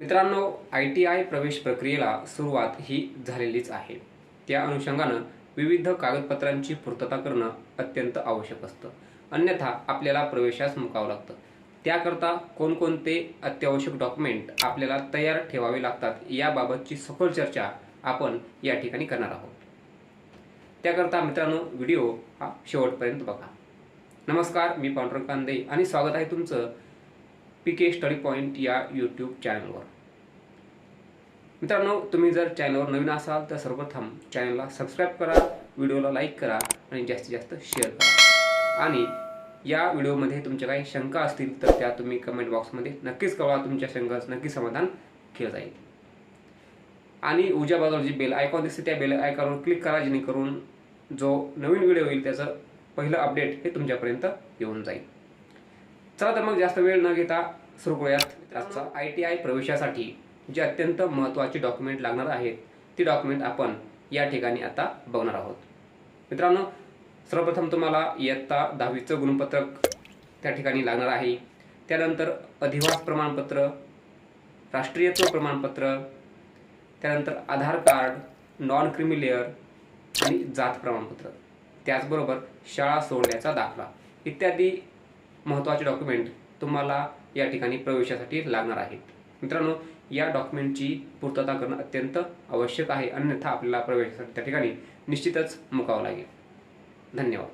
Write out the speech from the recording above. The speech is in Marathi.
मित्रांनो आय टी आय प्रवेश प्रक्रियेला सुरुवात ही झालेलीच आहे. त्या अनुषंगानं विविध कागदपत्रांची पूर्तता करणं अत्यंत आवश्यक असतं. अन्यथा आपल्याला प्रवेशास मुकावं लागतं. त्याकरता कोणकोणते अत्यावश्यक डॉक्युमेंट आपल्याला तयार ठेवावे लागतात याबाबतची सखोल चर्चा आपण या ठिकाणी करणार आहोत. त्याकरता मित्रांनो व्हिडिओ हा शेवटपर्यंत बघा. नमस्कार मी पांडुरंग कांदे आणि स्वागत आहे तुमचं पी के स्टडी पॉईंट या यूट्यूब चॅनलवर मित्रांनो तुम्ही जर चॅनलवर नवीन असाल तर सर्वप्रथम चॅनलला सबस्क्राईब करा व्हिडिओला लाईक करा आणि जास्तीत जास्त शेअर करा. आणि या व्हिडिओमध्ये तुमच्या काही शंका असतील तर त्या तुम्ही कमेंट बॉक्समध्ये नक्कीच कळवा तुमच्या शंकाचं नक्की समाधान केलं जाईल. आणि उजव्या बाजूला जी बेल आयकॉन दिसते त्या बेल आयकॉनवर क्लिक करा जेणेकरून जो नवीन व्हिडिओ येईल त्याचं पहिलं अपडेट हे तुमच्यापर्यंत येऊन जाईल. चला तर मग जास्त वेळ न घेता सुरू करूयात. आजचा आय टी आय प्रवेशासाठी जे अत्यंत महत्त्वाचे डॉक्युमेंट लागणार आहेत ती डॉक्युमेंट आपण या ठिकाणी आता बघणार आहोत. मित्रांनो सर्वप्रथम तुम्हाला इयत्ता दहावीचं गुणपत्रक त्या ठिकाणी लागणार आहे. त्यानंतर अधिवास प्रमाणपत्र राष्ट्रीयत्व प्रमाणपत्र त्यानंतर आधार कार्ड नॉन क्रिमिलेअर आणि जात प्रमाणपत्र. त्याचबरोबर शाळा सोडण्याचा दाखला. इत्यादी महत्त्वाचे डॉक्युमेंट तुम्हाला या ठिकाणी प्रवेशासाठी लागणार आहेत. मित्रांनो या डॉक्युमेंटची पूर्तता करणं अत्यंत आवश्यक आहे. अन्यथा आपल्याला प्रवेशासाठी त्या ठिकाणी निश्चितच मुकावं लागेल. धन्यवाद.